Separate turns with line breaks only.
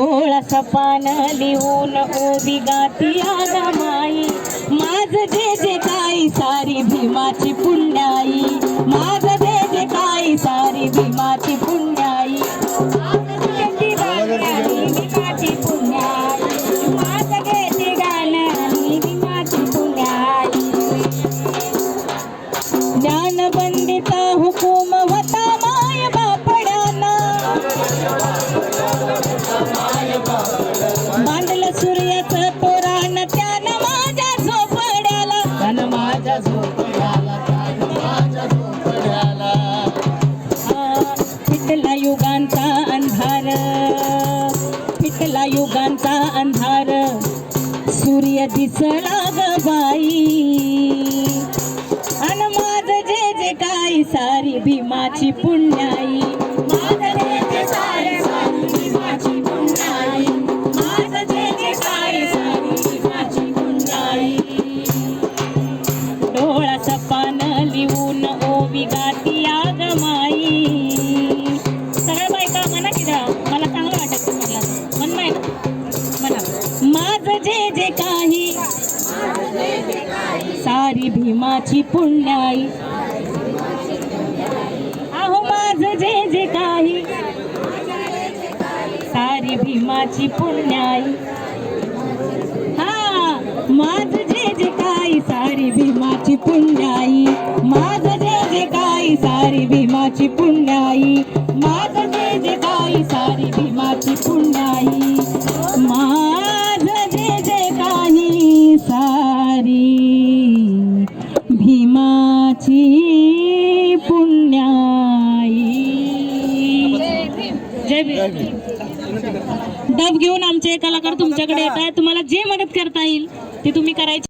डोळाचा पान लिहून ओबी गाती माई. माझ जे जे काही सारी भीमाची पुण्याई. माझ जे जे काही सारी भीमाची अंधार. फिटला युगांचा अंधार. सूर्य दिसला ग बाई. अन माझ जे जे काही सारी भीमाची पुण्याई. डोळा सपान लिहून ओ सारी माझ जे जे काही सारी भीमाची पुण्याई. अहो माझ जे जे काही सारी भीमाची पुण्याई. हा माझ जे जे काही सारी भीमाची पुण्याई. माझ जे जे काही सारी भीमाची पुण्याई. माझ जे जे काही सारी भीमा पुण्याई. जय भीम. डब घेऊन आमचे कलाकार तुमच्याकडे येत आहेत. तुम्हाला जे मदत करता येईल ते तुम्ही करायची.